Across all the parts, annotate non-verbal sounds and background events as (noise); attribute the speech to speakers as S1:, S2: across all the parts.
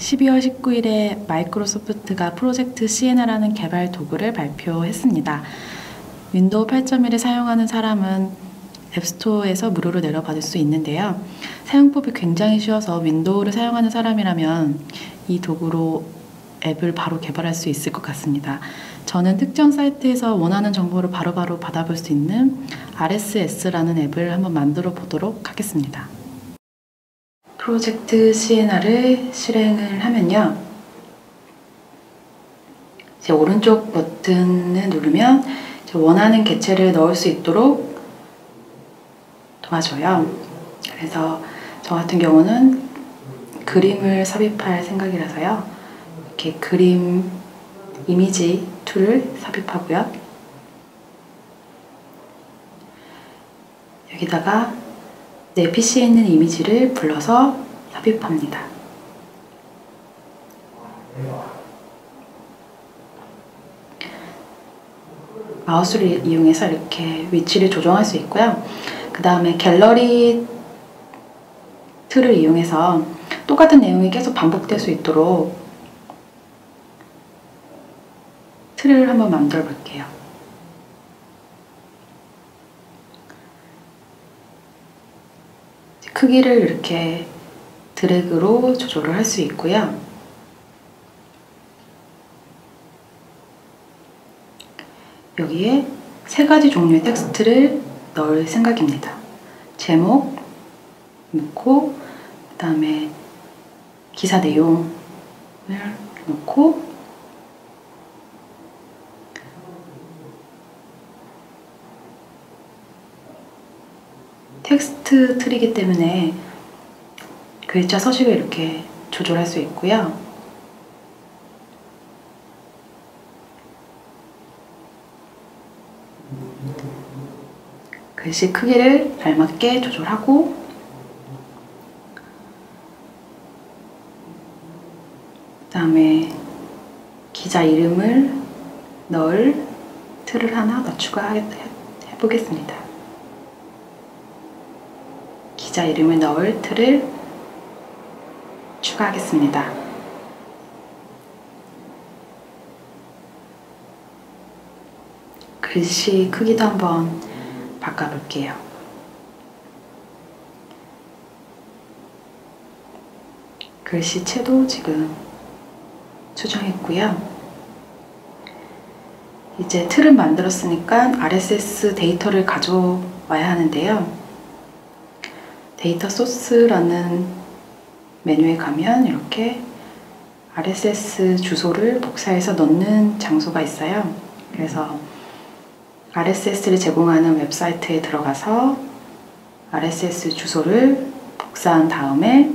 S1: 12월 19일에 마이크로소프트가 프로젝트 시에나라는 개발 도구를 발표했습니다. 윈도우 8.1을 사용하는 사람은 앱스토어에서 무료로 내려받을 수 있는데요. 사용법이 굉장히 쉬워서 윈도우를 사용하는 사람이라면 이 도구로 앱을 바로 개발할 수 있을 것 같습니다. 저는 특정 사이트에서 원하는 정보를 바로바로 받아볼 수 있는 RSS라는 앱을 한번 만들어 보도록 하겠습니다. 프로젝트 시에나를 실행을 하면요. 이제 오른쪽 버튼을 누르면 원하는 개체를 넣을 수 있도록 도와줘요. 그래서 저 같은 경우는 그림을 삽입할 생각이라서요. 이렇게 그림 이미지 툴을 삽입하고요. 여기다가 내 PC에 있는 이미지를 불러서 삽입합니다. 마우스를 이용해서 이렇게 위치를 조정할 수 있고요. 그 다음에 갤러리 틀을 이용해서 똑같은 내용이 계속 반복될 수 있도록 틀을 한번 만들어 볼게요. 크기를 이렇게 드래그로 조절을 할 수 있고요. 여기에 세 가지 종류의 텍스트를 넣을 생각입니다. 제목 넣고 그 다음에 기사 내용을 넣고 텍스트 틀이기 때문에 글자 서식을 이렇게 조절할 수 있고요. 글씨 크기를 알맞게 조절하고 그 다음에 기자 이름을 넣을 틀을 하나 더 추가해 보겠습니다. 기자 이름을 넣을 틀을 추가하겠습니다. 글씨 크기도 한번 바꿔볼게요. 글씨체도 지금 수정했고요. 이제 틀을 만들었으니까 RSS 데이터를 가져와야 하는데요. 데이터 소스라는 메뉴에 가면 이렇게 RSS 주소를 복사해서 넣는 장소가 있어요. 그래서 RSS를 제공하는 웹사이트에 들어가서 RSS 주소를 복사한 다음에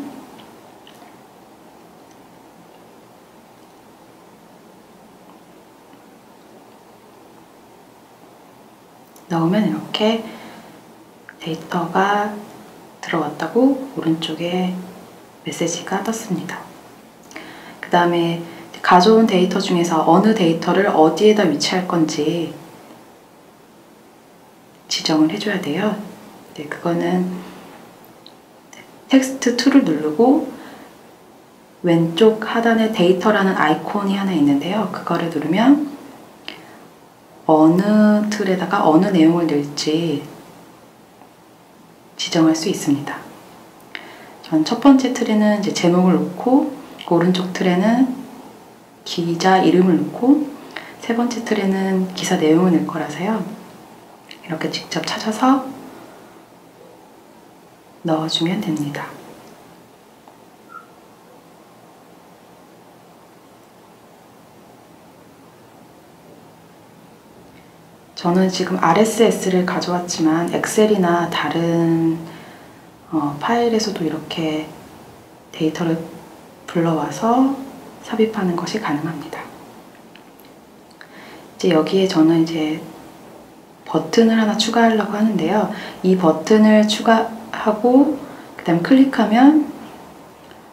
S1: 넣으면 이렇게 데이터가 들어왔다고 오른쪽에 메시지가 떴습니다. 그 다음에 가져온 데이터 중에서 어느 데이터를 어디에다 위치할 건지 지정을 해줘야 돼요. 네, 그거는 텍스트 툴을 누르고 왼쪽 하단에 데이터라는 아이콘이 하나 있는데요. 그거를 누르면 어느 틀에다가 어느 내용을 넣을지 지정할 수 있습니다. 전 첫 번째 틀에는 이제 제목을 넣고 오른쪽 틀에는 기자 이름을 넣고 세 번째 틀에는 기사 내용을 넣을 거라서요. 이렇게 직접 찾아서 넣어주면 됩니다. 저는 지금 RSS를 가져왔지만 엑셀이나 다른 어, 파일에서도 이렇게 데이터를 불러와서 삽입하는 것이 가능합니다. 이제 여기에 저는 이제 버튼을 하나 추가하려고 하는데요. 이 버튼을 추가하고 그 다음 클릭하면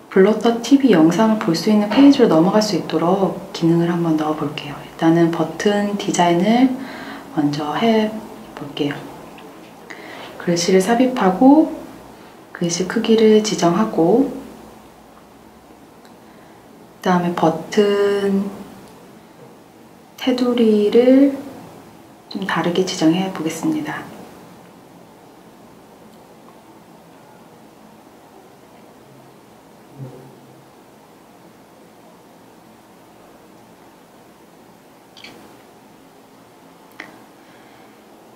S1: 블러터 TV 영상을 볼 수 있는 페이지로 넘어갈 수 있도록 기능을 한번 넣어 볼게요. 일단은 버튼 디자인을 먼저 해 볼게요. 글씨를 삽입하고 글씨 크기를 지정하고 그 다음에 버튼 테두리를 좀 다르게 지정해 보겠습니다.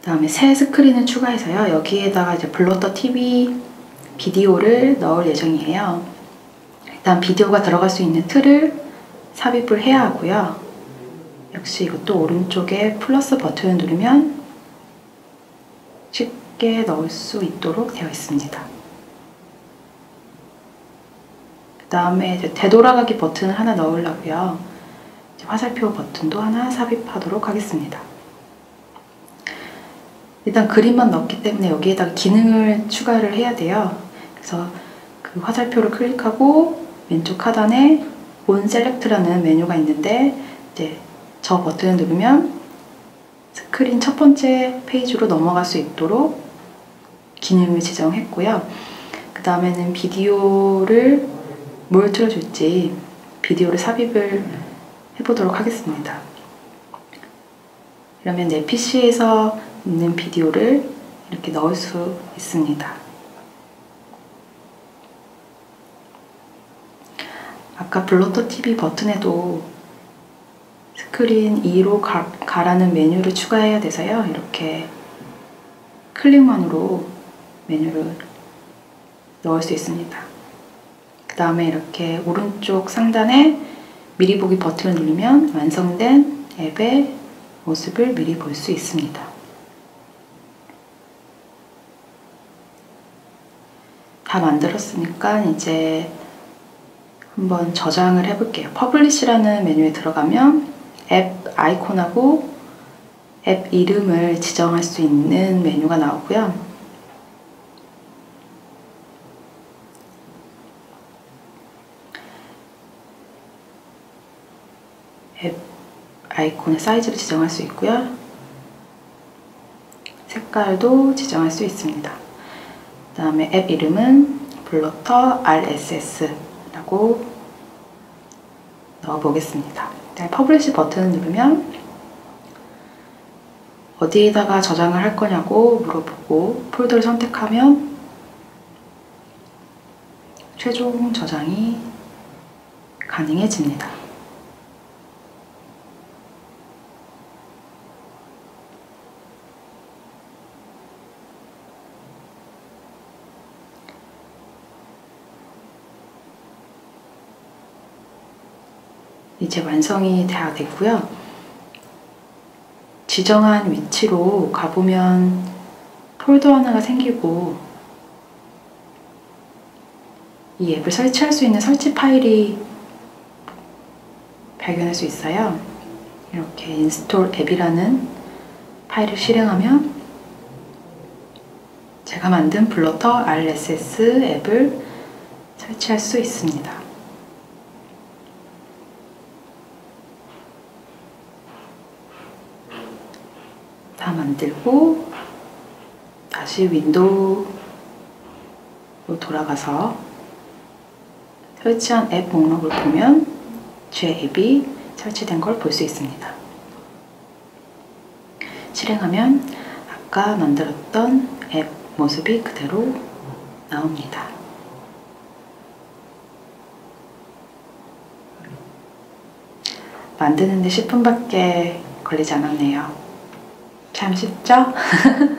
S1: 다음에 새 스크린을 추가해서요. 여기에다가 이제 블러터 TV 비디오를 넣을 예정이에요. 일단 비디오가 들어갈 수 있는 틀을 삽입을 해야 하고요. 역시 이것도 오른쪽에 플러스 버튼을 누르면 쉽게 넣을 수 있도록 되어 있습니다. 그 다음에 되돌아가기 버튼을 하나 넣으려고요. 화살표 버튼도 하나 삽입하도록 하겠습니다. 일단 그림만 넣기 때문에 여기에다가 기능을 추가를 해야 돼요. 그래서 그 화살표를 클릭하고 왼쪽 하단에 온 셀렉트라는 메뉴가 있는데 이제 저 버튼을 누르면 스크린 첫 번째 페이지로 넘어갈 수 있도록 기능을 지정했고요. 그 다음에는 비디오를 뭘 틀어줄지 비디오를 삽입을 해보도록 하겠습니다. 그러면 내 PC에서 있는 비디오를 이렇게 넣을 수 있습니다. 아까 블러터 TV 버튼에도 스크린 2로 가, 가라는 메뉴를 추가해야 돼서요. 이렇게 클릭만으로 메뉴를 넣을 수 있습니다. 그 다음에 이렇게 오른쪽 상단에 미리 보기 버튼을 누르면 완성된 앱의 모습을 미리 볼 수 있습니다. 다 만들었으니까 이제 한번 저장을 해볼게요. 퍼블리시라는 메뉴에 들어가면 앱 아이콘하고 앱 이름을 지정할 수 있는 메뉴가 나오고요. 앱 아이콘의 사이즈를 지정할 수 있고요. 색깔도 지정할 수 있습니다. 그 다음에 앱 이름은 블러터 RSS라고 넣어보겠습니다. 네, 퍼블리시 버튼을 누르면 어디에다가 저장을 할 거냐고 물어보고 폴더를 선택하면 최종 저장이 가능해집니다. 이제 완성이 다 됐고요. 지정한 위치로 가보면 폴더 하나가 생기고 이 앱을 설치할 수 있는 설치 파일이 발견할 수 있어요. 이렇게 인스톨 앱이라는 파일을 실행하면 제가 만든 블러터 RSS 앱을 설치할 수 있습니다. 다 만들고 다시 윈도우로 돌아가서 설치한 앱 목록을 보면 제 앱이 설치된 걸 볼 수 있습니다. 실행하면 아까 만들었던 앱 모습이 그대로 나옵니다. 만드는데 10분밖에 걸리지 않았네요. 참 쉽죠? (laughs)